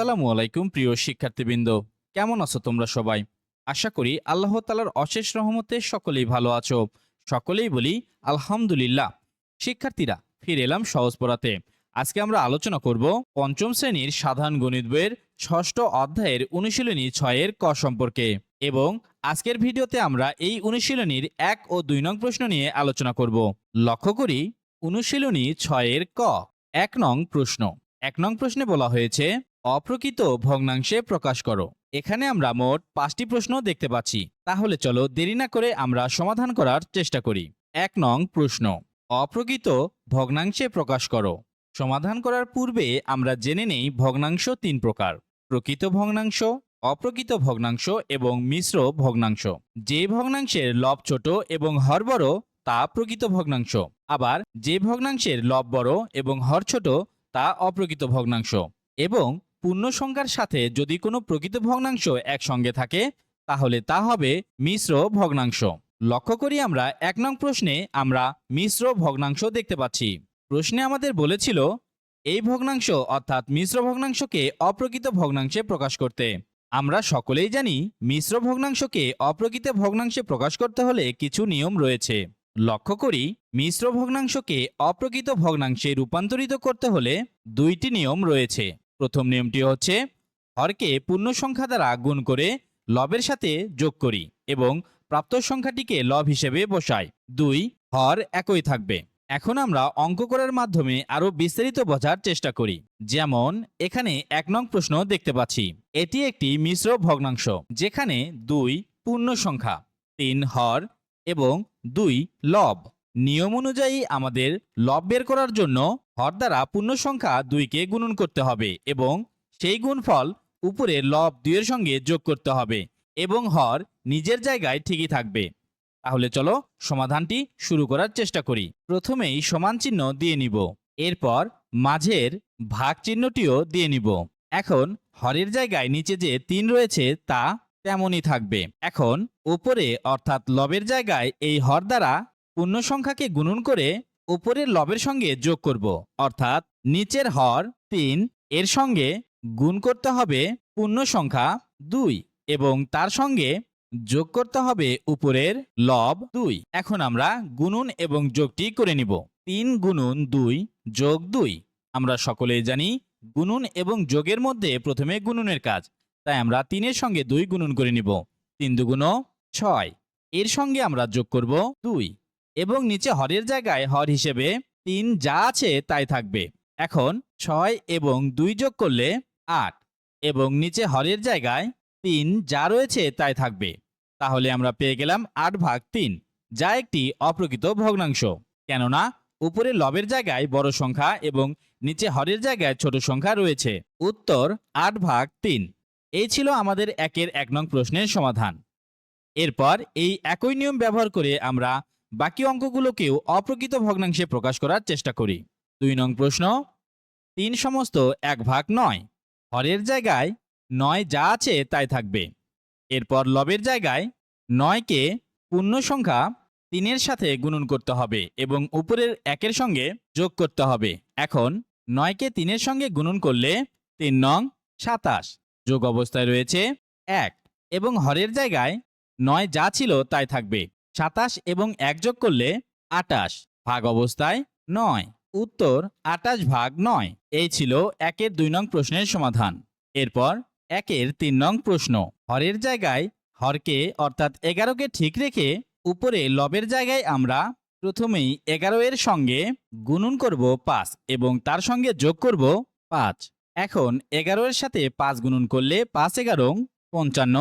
আসসালামু আলাইকুম, প্রিয় শিক্ষার্থীবৃন্দ। কেমন আছো তোমরা সবাই? আশা করি আল্লাহ তালার অশেষ রহমতে সকলেই ভালো আছো। সকলেই বলি, আলহামদুলিল্লাহ। শিক্ষার্থীরা, ফিরে এলাম সহজ পড়াতে। আজকে আমরা আলোচনা করব পঞ্চম শ্রেণির সাধারণ গণিত বইয়ের ষষ্ঠ অধ্যায়ের অনুশীলনী ছয়ের ক সম্পর্কে এবং আজকের ভিডিওতে আমরা এই অনুশীলনীর এক ও দুই নং প্রশ্ন নিয়ে আলোচনা করব। লক্ষ্য করি, অনুশীলনী ছয়ের ক, এক নং প্রশ্ন। এক নং প্রশ্নে বলা হয়েছে অপ্রকৃত ভগ্নাংশে প্রকাশ করো। এখানে আমরা মোট পাঁচটি প্রশ্ন দেখতে পাচ্ছি। তাহলে চলো দেরি না করে আমরা সমাধান করার চেষ্টা করি। এক নং প্রশ্ন, অপ্রকৃত ভগ্নাংশে প্রকাশ করো। সমাধান করার পূর্বে আমরা জেনে নেই ভগ্নাংশ তিন প্রকার। প্রকৃত ভগ্নাংশ, অপ্রকৃত ভগ্নাংশ এবং মিশ্র ভগ্নাংশ। যে ভগ্নাংশের লব ছোট এবং হর বড়, তা প্রকৃত ভগ্নাংশ। আবার যে ভগ্নাংশের লব বড় এবং হর ছোট, তা অপ্রকৃত ভগ্নাংশ। এবং পূর্ণ সংখ্যার সাথে যদি কোনো প্রকৃত ভগ্নাংশ একসঙ্গে থাকে, তাহলে তা হবে মিশ্র ভগ্নাংশ। লক্ষ্য করি আমরা, এক নং প্রশ্নে আমরা মিশ্র ভগ্নাংশ দেখতে পাচ্ছি। প্রশ্নে আমাদের বলেছিল, এই ভগ্নাংশ অর্থাৎ মিশ্র ভগ্নাংশকে অপ্রকৃত ভগ্নাংশে প্রকাশ করতে। আমরা সকলেই জানি, মিশ্র ভগ্নাংশকে অপ্রকৃত ভগ্নাংশে প্রকাশ করতে হলে কিছু নিয়ম রয়েছে। লক্ষ্য করি, মিশ্র ভগ্নাংশকে অপ্রকৃত ভগ্নাংশে রূপান্তরিত করতে হলে দুইটি নিয়ম রয়েছে। প্রথম নিয়মটি হচ্ছে হরকে পূর্ণ সংখ্যা দ্বারা গুণ করে লবের সাথে যোগ করি এবং প্রাপ্ত সংখ্যাটিকে লব হিসেবে বসাই। দুই, হর একই থাকবে। এখন আমরা অঙ্ক করার মাধ্যমে আরও বিস্তারিত বোঝার চেষ্টা করি। যেমন, এখানে এক নং প্রশ্ন দেখতে পাচ্ছি। এটি একটি মিশ্র ভগ্নাংশ, যেখানে দুই পূর্ণ সংখ্যা, তিন হর এবং দুই লব। নিয়ম অনুযায়ী আমাদের লব বের করার জন্য হর দ্বারা পূর্ণ সংখ্যা দুইকে গুণন করতে হবে এবং সেই গুণফল উপরে লব দুইয়ের সঙ্গে যোগ করতে হবে এবং হর নিজের জায়গায় ঠিকই থাকবে। তাহলে চলো সমাধানটি শুরু করার চেষ্টা করি। প্রথমেই সমান চিহ্ন দিয়ে নিব। এরপর মাঝের ভাগ চিহ্নটিও দিয়ে নিব। এখন হরের জায়গায় নিচে যে তিন রয়েছে তা তেমনই থাকবে। এখন উপরে অর্থাৎ লবের জায়গায় এই হর দ্বারা পূর্ণ সংখ্যাকে গুণন করে উপরের লবের সঙ্গে যোগ করব, অর্থাৎ নিচের হর তিন, এর সঙ্গে গুণ করতে হবে পূর্ণ সংখ্যা দুই এবং তার সঙ্গে যোগ করতে হবে উপরের লব দুই। এখন আমরা গুণন এবং যোগটি করে নিব। তিন গুণন দুই যোগ দুই। আমরা সকলেই জানি গুণন এবং যোগের মধ্যে প্রথমে গুণনের কাজ, তাই আমরা তিনের সঙ্গে দুই গুণন করে নিব। তিন দুগুণ ছয়, এর সঙ্গে আমরা যোগ করব দুই। এবং নিচে হরের জায়গায় হর হিসেবে তিন যা আছে তাই থাকবে। এখন ছয় এবং দুই যোগ করলে আট এবং নিচে হরের জায়গায় তিন যা রয়েছে তাই থাকবে। তাহলে আমরা পেয়ে গেলাম আট ভাগ তিন, যা একটি অপ্রকৃত ভগ্নাংশ। কেননা উপরে লবের জায়গায় বড় সংখ্যা এবং নিচে হরের জায়গায় ছোট সংখ্যা রয়েছে। উত্তর আট ভাগ তিন। এই ছিল আমাদের একের এক নং প্রশ্নের সমাধান। এরপর এই একই নিয়ম ব্যবহার করে আমরা বাকি অঙ্কগুলোকেও অপ্রকৃত ভগ্নাংশে প্রকাশ করার চেষ্টা করি। দুই নং প্রশ্ন, তিন সমস্ত এক ভাগ নয়। হরের জায়গায় নয় যা আছে তাই থাকবে। এরপর লবের জায়গায় নয়কে পূর্ণ সংখ্যা তিনের সাথে গুণন করতে হবে এবং উপরের একের সঙ্গে যোগ করতে হবে। এখন নয়কে তিনের সঙ্গে গুণন করলে তিন নং সাতাশ। যোগ অবস্থায় রয়েছে এক এবং হরের জায়গায় নয় যা ছিল তাই থাকবে। সাতাশ এবং এক যোগ করলে আটাশ ভাগ অবস্থায় নয়। উত্তর, আটাশ ভাগ নয়। এই ছিল একের দুই নং প্রশ্নের সমাধান। এরপর একের তিন নং প্রশ্ন। হরের জায়গায় হরকে অর্থাৎ এগারোকে ঠিক রেখে উপরে লবের জায়গায় আমরা প্রথমেই এগারো এর সঙ্গে গুণন করব পাঁচ এবং তার সঙ্গে যোগ করব পাঁচ। এখন এগারো এর সাথে পাঁচ গুণন করলে পাঁচ এগারো পঞ্চান্ন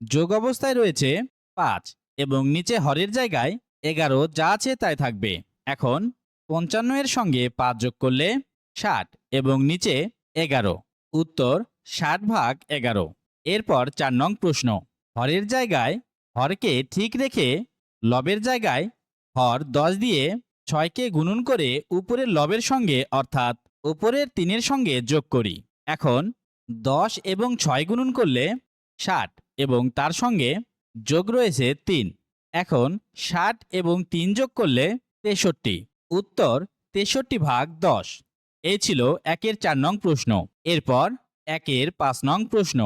যোগ অবস্থায় রয়েছে পাঁচ। এবং নিচে হরের জায়গায় এগারো যা আছে তাই থাকবে। এখন পঞ্চান্ন এর সঙ্গে পাঁচ যোগ করলে ষাট এবং নিচে এগারো। উত্তর ষাট ভাগ এগারো। এরপর চার নং প্রশ্ন। হরের জায়গায় হরকে ঠিক রেখে লবের জায়গায় হর দশ দিয়ে ছয়কে গুণন করে উপরের লবের সঙ্গে অর্থাৎ উপরের তিনের সঙ্গে যোগ করি। এখন দশ এবং ছয় গুণন করলে ষাট এবং তার সঙ্গে যোগ রয়েছে তিন। এখন ষাট এবং তিন যোগ করলে তেষট্টি। উত্তর তেষট্টি ভাগ দশ। এই ছিল একের চার নং প্রশ্ন। এরপর একের পাঁচ নং প্রশ্ন।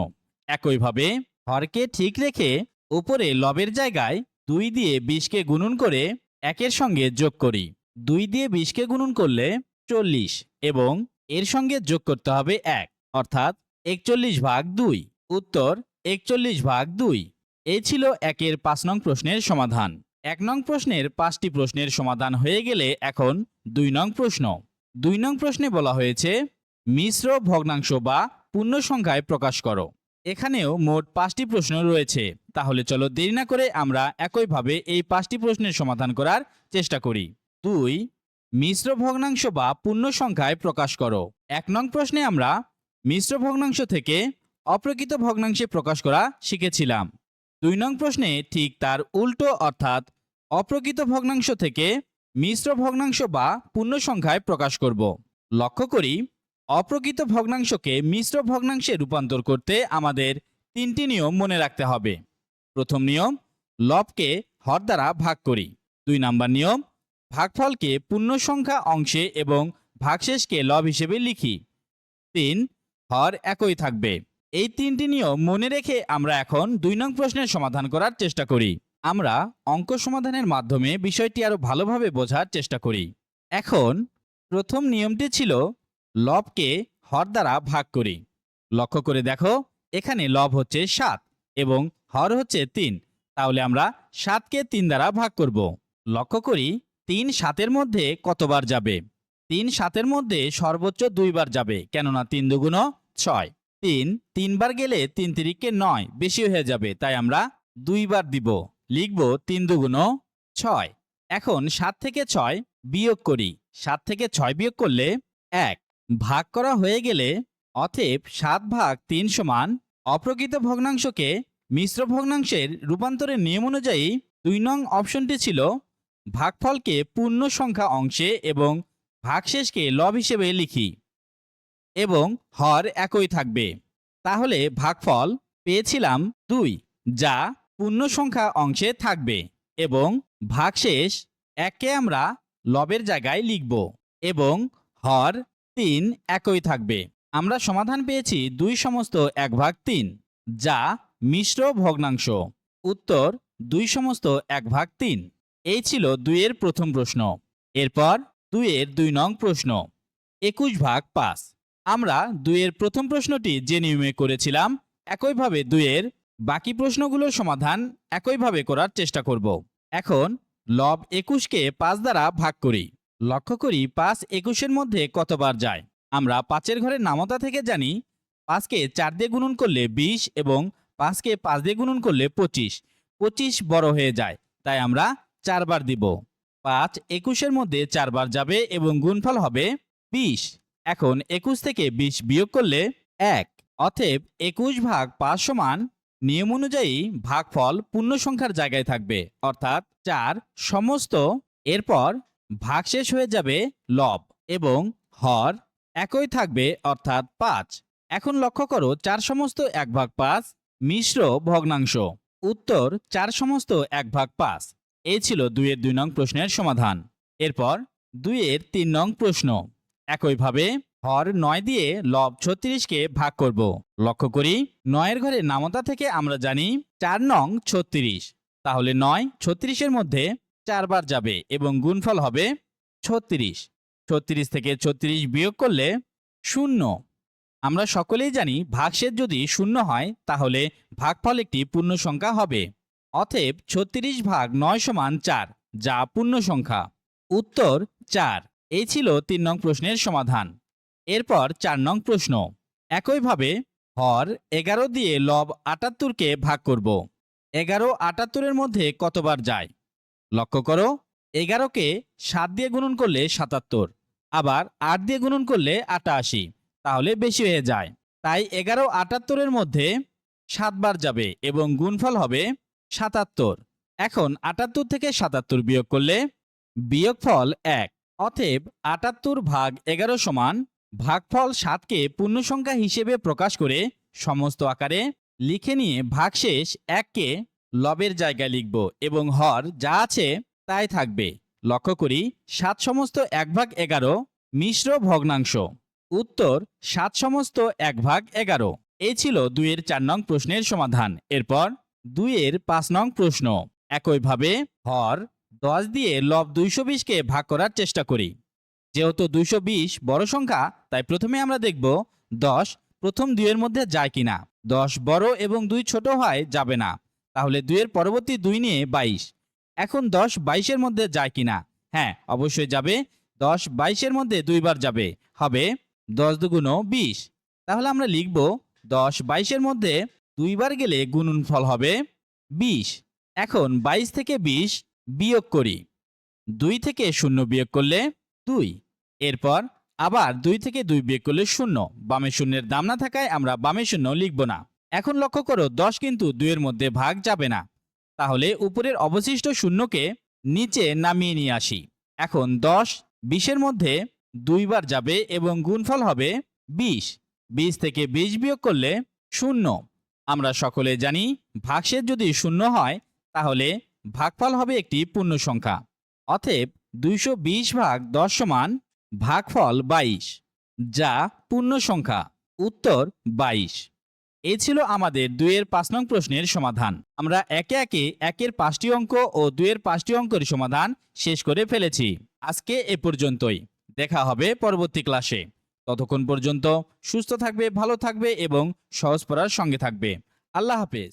একইভাবে হরকে ঠিক রেখে উপরে লবের জায়গায় দুই দিয়ে বিশকে গুণন করে একের সঙ্গে যোগ করি। দুই দিয়ে বিশকে গুণন করলে চল্লিশ এবং এর সঙ্গে যোগ করতে হবে এক। অর্থাৎ একচল্লিশ ভাগ দুই। উত্তর একচল্লিশ ভাগ দুই। এই ছিল একের পাঁচ নং প্রশ্নের সমাধান। এক নং প্রশ্নের পাঁচটি প্রশ্নের সমাধান হয়ে গেলে এখন দুই নং প্রশ্ন। দুই নং প্রশ্নে বলা হয়েছে, মিশ্র ভগ্নাংশ বা পূর্ণ সংখ্যায় প্রকাশ করো। এখানেও মোট পাঁচটি প্রশ্ন রয়েছে। তাহলে চলো দেরি না করে আমরা একইভাবে এই পাঁচটি প্রশ্নের সমাধান করার চেষ্টা করি। দুই, মিশ্র ভগ্নাংশ বা পূর্ণ সংখ্যায় প্রকাশ করো। এক নং প্রশ্নে আমরা মিশ্র ভগ্নাংশ থেকে অপ্রকৃত ভগ্নাংশে প্রকাশ করা শিখেছিলাম। দুই নং প্রশ্নে ঠিক তার উল্টো অর্থাৎ অপ্রকৃত ভগ্নাংশ থেকে মিশ্র ভগ্নাংশ বা পূর্ণ সংখ্যায় প্রকাশ করব। লক্ষ্য করি, অপ্রকৃত ভগ্নাংশকে মিশ্র ভগ্নাংশে রূপান্তর করতে আমাদের তিনটি নিয়ম মনে রাখতে হবে। প্রথম নিয়ম, লবকে হর দ্বারা ভাগ করি। দুই নাম্বার নিয়ম, ভাগফলকে পূর্ণ সংখ্যা অংশে এবং ভাগশেষকে লব হিসেবে লিখি। তিন, হর একই থাকবে। এই তিনটি নিয়ম মনে রেখে আমরা এখন দুই নং প্রশ্নের সমাধান করার চেষ্টা করি। আমরা অঙ্ক সমাধানের মাধ্যমে বিষয়টি আরও ভালোভাবে বোঝার চেষ্টা করি। এখন প্রথম নিয়মটি ছিল লবকে হর দ্বারা ভাগ করি। লক্ষ্য করে দেখো, এখানে লব হচ্ছে সাত এবং হর হচ্ছে তিন। তাহলে আমরা সাতকে তিন দ্বারা ভাগ করব। লক্ষ্য করি, তিন সাতের মধ্যে কতবার যাবে? তিন সাতের মধ্যে সর্বোচ্চ দুইবার যাবে, কেননা তিন দুগুণ ছয়। তিন, তিনবার গেলে তিন তিরিককে নয়, বেশি হয়ে যাবে, তাই আমরা দুইবার দিব। লিখব তিন দুগুণ ছয়। এখন সাত থেকে ছয় বিয়োগ করি। সাত থেকে ছয় বিয়োগ করলে এক। ভাগ করা হয়ে গেলে অতএব সাত ভাগ তিন সমান অপ্রকৃত ভগ্নাংশকে মিশ্র ভগ্নাংশের রূপান্তরের নিয়ম অনুযায়ী দুই নং অপশনটি ছিল ভাগফলকে পূর্ণ সংখ্যা অংশে এবং ভাগশেষকে লব হিসেবে লিখি। এবং হর একই থাকবে। তাহলে ভাগফল পেয়েছিলাম দুই, যা পূর্ণ সংখ্যা অংশে থাকবে এবং ভাগশেষ একে আমরা লবের জায়গায় লিখব এবং হর তিন একই থাকবে। আমরা সমাধান পেয়েছি দুই সমস্ত এক ভাগ তিন, যা মিশ্র ভগ্নাংশ। উত্তর, দুই সমস্ত এক ভাগ তিন। এই ছিল দুইয়ের প্রথম প্রশ্ন। এরপর দুইয়ের দুই নং প্রশ্ন। একুশ ভাগ পাঁচ। আমরা দুইয়ের প্রথম প্রশ্নটি যে নিয়মে করেছিলাম, একইভাবে দুইয়ের বাকি প্রশ্নগুলোর সমাধান একইভাবে করার চেষ্টা করব। এখন লব একুশকে পাঁচ দ্বারা ভাগ করি। লক্ষ্য করি পাঁচ একুশের মধ্যে কতবার যায়? আমরা পাঁচের ঘরের নামতা থেকে জানি পাঁচকে চার দিয়ে গুণন করলে বিশ এবং পাঁচকে পাঁচ দিয়ে গুণন করলে পঁচিশ। পঁচিশ বড় হয়ে যায়, তাই আমরা চারবার দিব। পাঁচ একুশের মধ্যে চারবার যাবে এবং গুণফল হবে বিশ। এখন একুশ থেকে বিশ বিয়োগ করলে এক। অতএব একুশ ভাগ পাঁচ সমান নিয়ম অনুযায়ী ভাগফল পূর্ণ সংখ্যার জায়গায় থাকবে। অর্থাৎ চার সমস্ত এরপর ভাগ শেষ হয়ে যাবে লব এবং হর একই থাকবে অর্থাৎ পাঁচ। এখন লক্ষ্য করো চার সমস্ত এক ভাগ পাঁচ মিশ্র ভগ্নাংশ। উত্তর চার সমস্ত এক ভাগ পাঁচ। এই ছিল দুইয়ের দুই নং প্রশ্নের সমাধান। এরপর দুইয়ের তিন নং প্রশ্ন। একইভাবে হর নয় দিয়ে লব ছত্রিশকে ভাগ করব। লক্ষ্য করি, নয়ের ঘরে নামতা থেকে আমরা জানি চার নং ছত্রিশ। তাহলে নয় ছত্রিশের মধ্যে চারবার যাবে এবং গুণফল হবে ছত্রিশ। ছত্রিশ থেকে ছত্রিশ বিয়োগ করলে শূন্য। আমরা সকলেই জানি ভাগশেষ যদি শূন্য হয়, তাহলে ভাগফল একটি পূর্ণ সংখ্যা হবে। অতএব ছত্রিশ ভাগ নয় সমান চার, যা পূর্ণ সংখ্যা। উত্তর চার। এই ছিল তিন নং প্রশ্নের সমাধান। এরপর চার নং প্রশ্ন। একইভাবে হর এগারো দিয়ে লব আটাত্তরকে ভাগ করব। এগারো আটাত্তরের মধ্যে কতবার যায়? লক্ষ্য করো এগারোকে সাত দিয়ে গুণন করলে সাতাত্তর, আবার আট দিয়ে গুণন করলে আটাশি তাহলে বেশি হয়ে যায়। তাই এগারো আটাত্তরের মধ্যে সাতবার যাবে এবং গুণফল হবে সাতাত্তর। এখন আটাত্তর থেকে সাতাত্তর বিয়োগ করলে বিয়োগফল এক। অতএব আটাত্তর ভাগ এগারো সমান ভাগফল সাতকে পূর্ণসংখ্যা হিসেবে প্রকাশ করে সমস্ত আকারে লিখে নিয়ে ভাগশেষ এককে লবের জায়গায় লিখব এবং হর যা আছে তাই থাকবে। লক্ষ্য করি, সাত সমস্ত এক ভাগ এগারো মিশ্র ভগ্নাংশ। উত্তর, সাত সমস্ত এক ভাগ এগারো। এই ছিল দুইয়ের চার নং প্রশ্নের সমাধান। এরপর দুইয়ের পাঁচ নং প্রশ্ন। একইভাবে হর দশ দিয়ে লব দুইশো বিশকে ভাগ করার চেষ্টা করি। যেহেতু দুইশো বিশ বড় সংখ্যা, তাই প্রথমে আমরা দেখব দশ প্রথম দুইয়ের মধ্যে যায় কিনা। দশ বড় এবং দুই ছোট হয় যাবে না। তাহলে দুইয়ের পরবর্তী দুই নিয়ে বাইশ। এখন দশ বাইশের মধ্যে যায় কিনা? হ্যাঁ অবশ্যই যাবে। দশ বাইশের মধ্যে দুইবার যাবে। হবে দশ দুগুণ বিশ। তাহলে আমরা লিখব দশ বাইশের মধ্যে দুইবার গেলে গুণনফল হবে বিশ। এখন বাইশ থেকে বিশ বিয়োগ করি। দুই থেকে শূন্য বিয়োগ করলে দুই। এরপর আবার দুই থেকে দুই বিয়োগ করলে শূন্য। বামে শূন্যের দাম না থাকায় আমরা বামে শূন্য লিখব না। এখন লক্ষ্য করো, দশ কিন্তু দুইয়ের মধ্যে ভাগ যাবে না। তাহলে উপরের অবশিষ্ট শূন্যকে নিচে নামিয়ে নিয়ে আসি। এখন দশ, বিশের মধ্যে দুইবার যাবে এবং গুণফল হবে বিশ। বিশ থেকে বিশ বিয়োগ করলে শূন্য। আমরা সকলে জানি, ভাগশেষ যদি শূন্য হয়, তাহলে ভাগফল হবে একটি পূর্ণ সংখ্যা। অতএব দুইশো বিশ ভাগ দশ সমান ভাগফল বাইশ, যা পূর্ণ সংখ্যা, উত্তর বাইশ। এ ছিল আমাদের দুইয়ের পাঁচ নং প্রশ্নের সমাধান। আমরা একে একে একের পাঁচটি অঙ্ক ও দুইয়ের পাঁচটি অঙ্কের সমাধান শেষ করে ফেলেছি। আজকে এ পর্যন্তই। দেখা হবে পরবর্তী ক্লাসে। ততক্ষণ পর্যন্ত সুস্থ থাকবে, ভালো থাকবে এবং সহজ পড়ার সঙ্গে থাকবে। আল্লাহ হাফেজ।